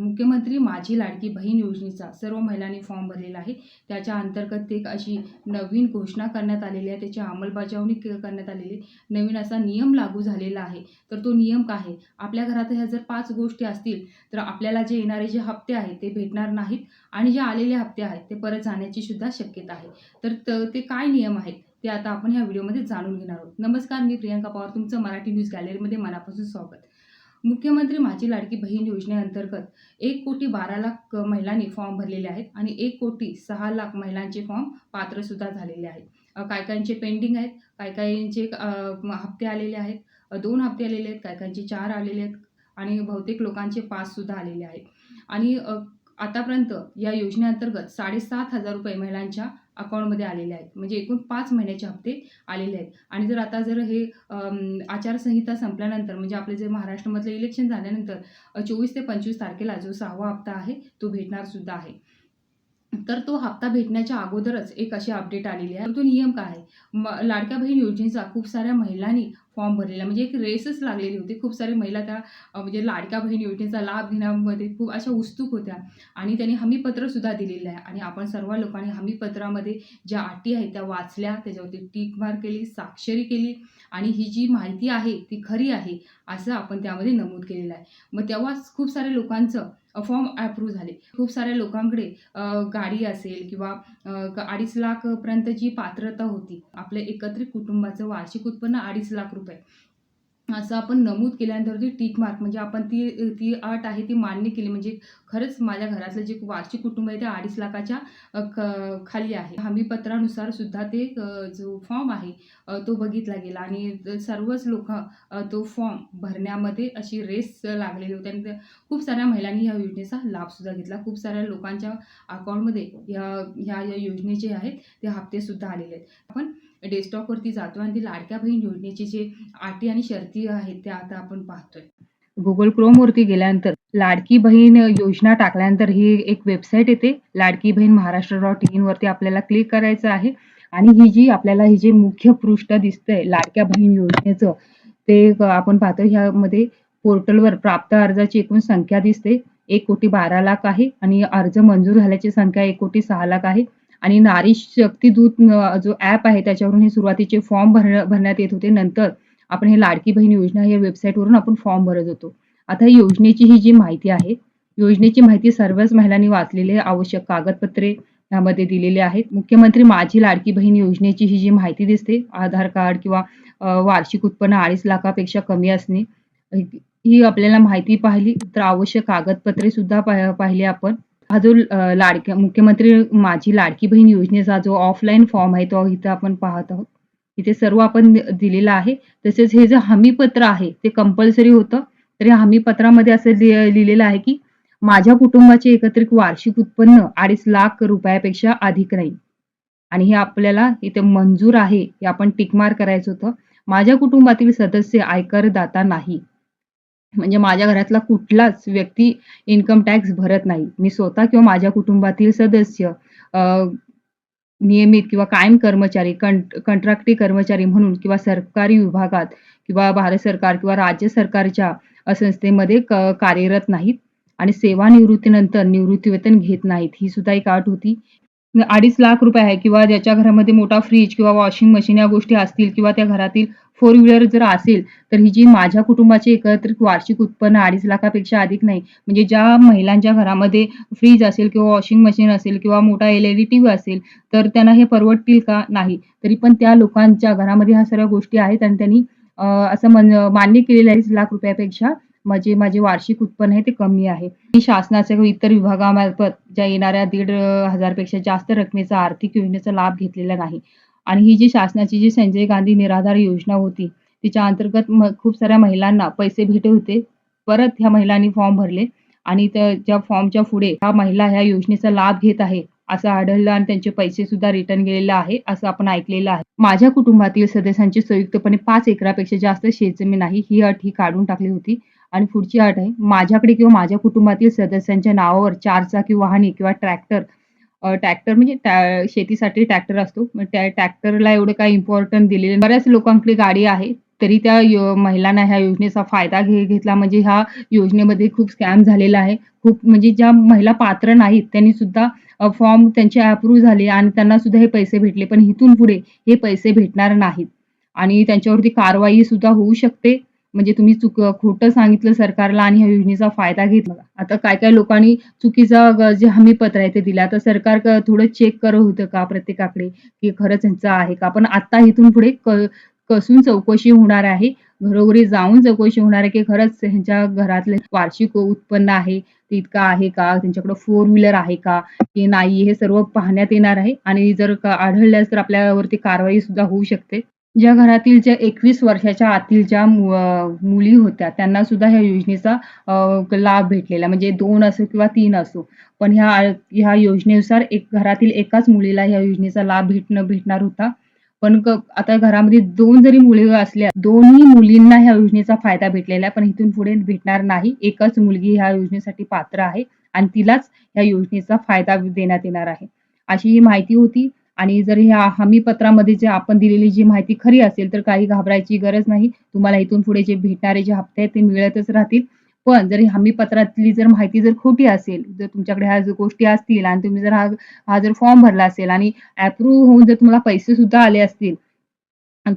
मुख्यमंत्री माझी लाडकी बहीण योजनेचा सर्व महिलांनी फॉर्म भरलेला आहे. त्याच्या अंतर्गत एक अशी नवीन घोषणा करण्यात आलेली आहे. त्याची अंमलबजावणी क- करण्यात आलेली आहे. नवीन असा नियम लागू झालेला आहे. तर तो नियम काय आहे? आपल्या घरात ह्या जर पाच गोष्टी असतील तर आपल्याला जे येणारे जे हप्ते आहेत ते भेटणार नाहीत आणि जे आलेले हप्ते आहेत ते परत जाण्याची सुद्धा शक्यता आहे. तर ते काय नियम आहेत ते आता आपण ह्या व्हिडिओमध्ये जाणून घेणार आहोत. नमस्कार मी प्रियांका पवार तुमचं मराठी न्यूज गॅलरीमध्ये मनापासून स्वागत. मुख्यमंत्री माझी लाडकी बहीण योजनेअंतर्गत एक कोटी बारा लाख महिलांनी फॉर्म भरलेले आहेत आणि एक कोटी सहा लाख महिलांचे फॉर्म पात्रसुद्धा झालेले आहेत. काय काहींचे पेंडिंग आहेत काय काहींचे हप्ते आलेले आहेत दोन हप्ते आलेले आहेत काय काहींचे चार आलेले आहेत आणि बहुतेक लोकांचे पाचसुद्धा आलेले आहेत. आणि आतापर्यंत या योजनेअंतर्गत साडेसात हजार रुपये महिलांच्या अकाउंटमध्ये आलेले आहेत. म्हणजे एकूण पाच महिन्याचे हप्ते आलेले आहेत. आणि जर आता जर हे आचारसंहिता संपल्यानंतर म्हणजे आपले जे महाराष्ट्रामधलं इलेक्शन झाल्यानंतर चोवीस ते पंचवीस तारखेला जो सहावा हप्ता आहे तो भेटणार सुद्धा आहे. तर तो हप्ता भेटण्याच्या अगोदरच एक अशी अपडेट आलेली आहे. तो नियम काय आहे? म लाडक्या बहीण योजनेचा खूप साऱ्या महिलांनी फॉर्म भरलेला म्हणजे एक रेसच लागलेली होती. खूप सारे महिला त्या म्हणजे लाडक्या बहीण योजनेचा लाभ घेण्यामध्ये खूप अशा उत्सुक होत्या. आणि त्यांनी हमीपत्रसुद्धा दिलेलं आहे. आणि आपण सर्व लोकांनी हमीपत्रामध्ये ज्या अटी आहेत त्या वाचल्या. त्याच्यावरती टीक मार्क केली स्वाक्षरी केली. आणि ही जी माहिती आहे ती खरी आहे असं आपण त्यामध्ये नमूद केलेलं आहे. मग तेव्हाच खूप साऱ्या लोकांचं फॉर्म अप्रूव्ह झाले. खूप साऱ्या लोकांकडे गाडी असेल किंवा अडीच लाखपर्यंतची पात्रता होती. आपल्या एकत्रित कुटुंबाचं वार्षिक उत्पन्न अडीच लाख रुपये. असं आपण नमूद केल्यानंतर ती टिक मार्क म्हणजे आपण ती ती अट आहे ती मान्य केली. म्हणजे खरंच माझ्या घरातलं जे वार्षिक कुटुंब आहे ते अडीच लाखाच्या क- खाली आहे. हमीपत्रानुसार सुद्धा ते जो फॉर्म आहे तो बघितला गेला. आणि सर्वच लोक तो फॉर्म भरण्यामध्ये अशी रेस लागलेली होती. आणि खूप साऱ्या महिलांनी या योजनेचा लाभसुद्धा घेतला. खूप साऱ्या लोकांच्या अकाउंटमध्ये या ह्या या योजनेचे आहेत ते हप्तेसुद्धा आलेले आहेत. आपण डेस्कटॉपवरती जातो आणि ती लाडक्या बहीण योजनेचे जे अटी आणि शर्ती आहेत त्या आता आपण पाहतोय. गुगल क्रोमवरती गेल्यानंतर लाडकी बहीण योजना टाकल्यानंतर ही एक वेबसाईट येते. लाडकी बहीण महाराष्ट्र डॉट इन वरती आपल्याला क्लिक करायचं आहे. आणि ही जी आपल्याला ही जे मुख्य पृष्ठ दिसतंय लाडक्या बहीण योजनेचं ते आपण पाहतो ह्यामध्ये पोर्टलवर प्राप्त अर्जाची एकूण संख्या दिसते. एक कोटी बारा लाख आहे आणि अर्ज मंजूर झाल्याची संख्या एक कोटी सहा लाख आहे. आणि नारी शक्ती दूत जो ऍप आहे त्याच्यावरून हे सुरुवातीचे फॉर्म भर भरण्यात येत होते. नंतर आपण हे लाडकी बहीण योजना या वेबसाईटवरून आपण फॉर्म भरत होतो. आता योजनेची ही जी माहिती आहे योजनेची माहिती सर्वच महिलांनी वाचलेली आवश्यक कागदपत्रे यामध्ये दिलेले आहेत. मुख्यमंत्री माझी लाडकी बहीण योजनेची ही जी माहिती दिसते आधार कार्ड किंवा वार्षिक उत्पन्न अडीच लाखापेक्षा कमी असणे ही आपल्याला माहिती पाहिली. तर आवश्यक कागदपत्रे सुद्धा पाह- पाहिले आपण. हा जो अ, लाडक्या मुख्यमंत्री माझी लाडकी बहीण योजनेचा जो ऑफलाईन फॉर्म आहे तो इथं आपण पाहत आहोत. इथे सर्व आपण दिलेला दिलेलं आहे. तसेच हे जे हमीपत्र आहे ते कंपल्सरी होतं. तर या हमीपत्रामध्ये असं लिहिलेलं आहे की माझ्या कुटुंबाचे एकत्रित वार्षिक उत्पन्न अडीच लाख रुपयापेक्षा अधिक नाही. आणि हे आपल्याला इथे मंजूर आहे हे आपण टिकमार करायचं होतं. माझ्या कुटुंबातील सदस्य आयकरदाता नाही. म्हणजे माझ्या घरातला कुठलाच व्यक्ती इन्कम टॅक्स भरत नाही. मी स्वतः किंवा माझ्या कुटुंबातील सदस्य अ, नियमित किंवा कायम कर्मचारी कंट कंत्राटी कर्मचारी म्हणून किंवा सरकारी विभागात किंवा भारत सरकार किंवा राज्य सरकारच्या अ, संस्थेमध्ये क- कार्यरत नाहीत आणि सेवानिवृत्तीनंतर निवृत्तीवेतन घेत नाहीत. ही सुद्धा एक अट होती. अडीच लाख रुपये आहे किंवा ज्याच्या घरामध्ये मोठा फ्रीज किंवा वॉशिंग मशीन या गोष्टी असतील किंवा त्या घरातील फोर व्हीलर जर असेल तर ही जी माझ्या कुटुंबाचे एकत्रित वार्षिक उत्पन्न अडीच लाखापेक्षा अधिक नाही. म्हणजे ज्या महिलांच्या घरामध्ये फ्रीज असेल किंवा वॉशिंग मशीन असेल किंवा मोठा L E D T V असेल तर त्यांना हे परवडतील का नाही? तरी पण त्या लोकांच्या घरामध्ये ह्या सर्व गोष्टी आहेत आणि त्यांनी असं मन मान्य केलेलं अडीच लाख रुपयापेक्षा. म्हणजे माझे वार्षिक उत्पन्न आहे ते कमी आहे. मी शासनाच्या इतर विभागामार्फत ज्या येणाऱ्या दीड हजारपेक्षा जास्त रकमेचा आर्थिक योजनेचा लाभ घेतलेला नाही. आणि ही जी शासनाची जी संजय गांधी निराधार योजना होती तिच्या अंतर्गत म- खूप साऱ्या महिलांना पैसे भेटत होते. परत ह्या महिलांनी फॉर्म भरले आणि त्या ज्या फॉर्मच्या पुढे ह्या महिला ह्या योजनेचा लाभ घेत आहे असं आढळलं आणि त्यांचे पैसे सुद्धा रिटर्न गेलेले आहे असं आपण ऐकलेलं आहे. माझ्या कुटुंबातील सदस्यांची संयुक्तपणे पाच एकरापेक्षा जास्त शेतजमीन नाही ही अट ही काढून टाकली होती. आणि पुढची अट आहे माझ्याकडे किंवा माझ्या कुटुंबातील सदस्यांच्या नावावर चारचाकी वाहने किंवा ट्रॅक्टर ट्रॅक्टर म्हणजे त्या शेतीसाठी ट्रॅक्टर असतो. मग त्या ट्रॅक्टरला एवढं काही इम्पोर्टन्स दिलेलं नाही. बऱ्याच लोकांकडे गाडी आहे. तरी त्या यो महिलांना ह्या योजनेचा फायदा घे घेतला म्हणजे ह्या योजनेमध्ये खूप स्कॅम झालेला आहे. खूप म्हणजे ज्या महिला पात्र नाहीत त्यांनी सुद्धा अ, फॉर्म त्यांचे अप्रूव्ह झाले आणि त्यांना सुद्धा हे पैसे भेटले. पण इथून पुढे हे पैसे भेटणार नाहीत आणि त्यांच्यावरती कारवाई सुद्धा होऊ शकते. म्हणजे तुम्ही चुक खोटं सांगितलं सरकारला आणि ह्या योजनेचा फायदा घेतला. आता काय-काय लोकांनी चुकीचं जे हमीपत्र आहे ते दिलं. आता सरकार थोडं चेक करत होतं का प्रत्येकाकडे, की खरंच ह्यांचं आहे का? पण आता इथून पुढे कसून चौकशी होणार आहे. घरोघरी जाऊन चौकशी होणार आहे, की खरंच ह्यांच्या घरातलं वार्षिक उत्पन्न आहे, ते इतकं आहे का? त्यांच्याकडे फोर व्हीलर आहे का? की नाही? हे सर्व पाहण्यात येणार आहे आणि जर आढळल्यास तर आपल्यावरती कारवाई सुद्धा होऊ शकते. ज्या घरातील ज्या 21 वर्षाच्या आतील ज्या मु अ, मुली होत्या त्यांना सुद्धा ह्या योजनेचा अ, लाभ भेटलेला म्हणजे 2 असो किंवा 3 असो. पण ह्या ह्या योजनेनुसार एक घरातील एकाच मुलीला ह्या योजनेचा लाभ भेटणं भेटणार होता. पण क आता घरामध्ये 2 जरी मुली असल्या, दोन्ही मुलींना ह्या योजनेचा फायदा भेटलेला आहे. पण इथून पुढे भेटणार नाही. एकच मुलगी ह्या योजनेसाठी पात्र आहे आणि तिलाच ह्या योजनेचा फायदा देण्यात येणार आहे. अशी ही माहिती होती आणि जर ह्या हमीपत्रामध्ये जे आपण दिलेली जी माहिती खरी असेल, तर काही घाबरायची गरज नाही. तुम्हाला इथून पुढे जे भेटणारे जे हप्ते आहेत ते मिळतच राहतील. पण जर हमीपत्रातली जर माहिती जर खोटी असेल, जर तुमच्याकडे ह्या जर गोष्टी असतील आणि तुम्ही जर हा हा जर फॉर्म भरला असेल आणि अप्रूव्ह होऊन जर तुम्हाला पैसे सुद्धा आले असतील,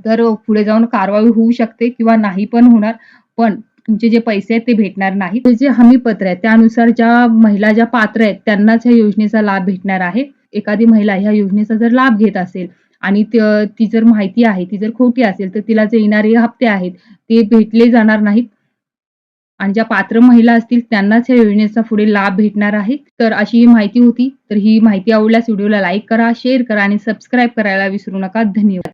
तर पुढे जाऊन कारवाई होऊ शकते किंवा नाही पण होणार. पण तुमचे जे पैसे आहेत ते भेटणार नाही ते जे हमीपत्र आहे त्यानुसार ज्या महिला ज्या पात्र आहेत त्यांनाच ह्या योजनेचा लाभ भेटणार आहे. एखादी महिला ह्या योजनेचा जर लाभ घेत असेल आणि ती जर माहिती आहे, ती जर खोटी असेल, तर तिला जे येणारे हप्ते आहेत ते भेटले जाणार नाहीत. आणि ज्या पात्र महिला असतील त्यांनाच या योजनेचा पुढे लाभ भेटणार आहे. तर अशी ही माहिती होती. तर ही माहिती आवडल्यास व्हिडिओला लाईक करा, शेअर करा आणि सबस्क्राईब करायला विसरू नका. धन्यवाद.